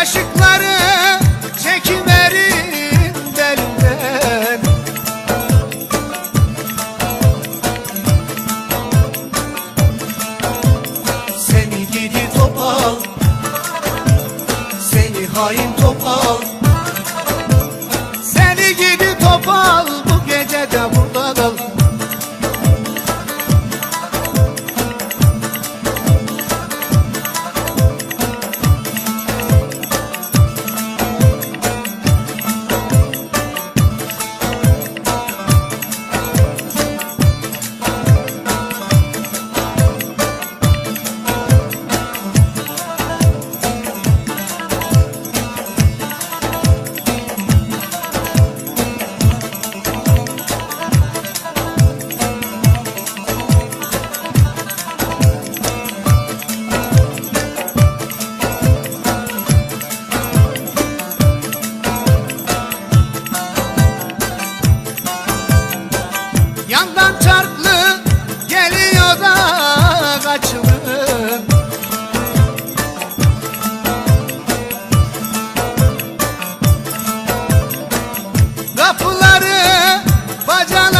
Kaşıkları çekiverim benden Seni gidi topal Seni hain topal. Seni gidi topal Bu gece de burada kal. Kapıları, bacaları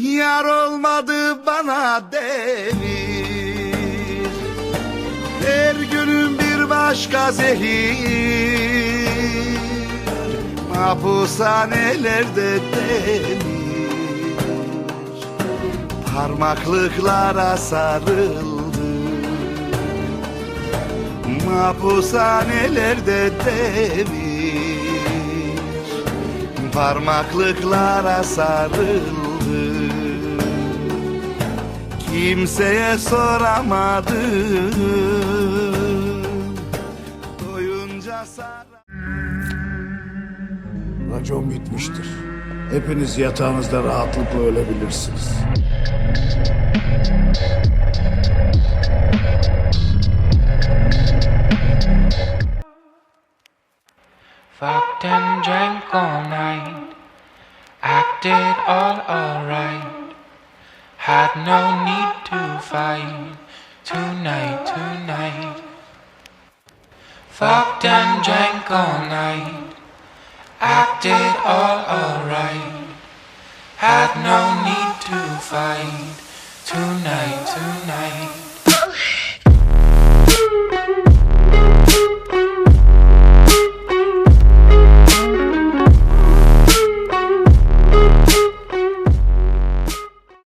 Yar olmadı bana devir Her günüm bir başka zehir. Mahpushanelerde demir. Parmaklıklara sarıldım Mahpushanelerde demir. Parmaklıklara Kimseye soramadım Doyunca sar Racon bitmiştir. Hepiniz yatağınızda rahatlıkla ölebilirsiniz. Fucked and drank all night, acted all alright. Had no need to fight tonight, tonight. Fucked and drank all night, acted all alright. Had no need to fight tonight, tonight.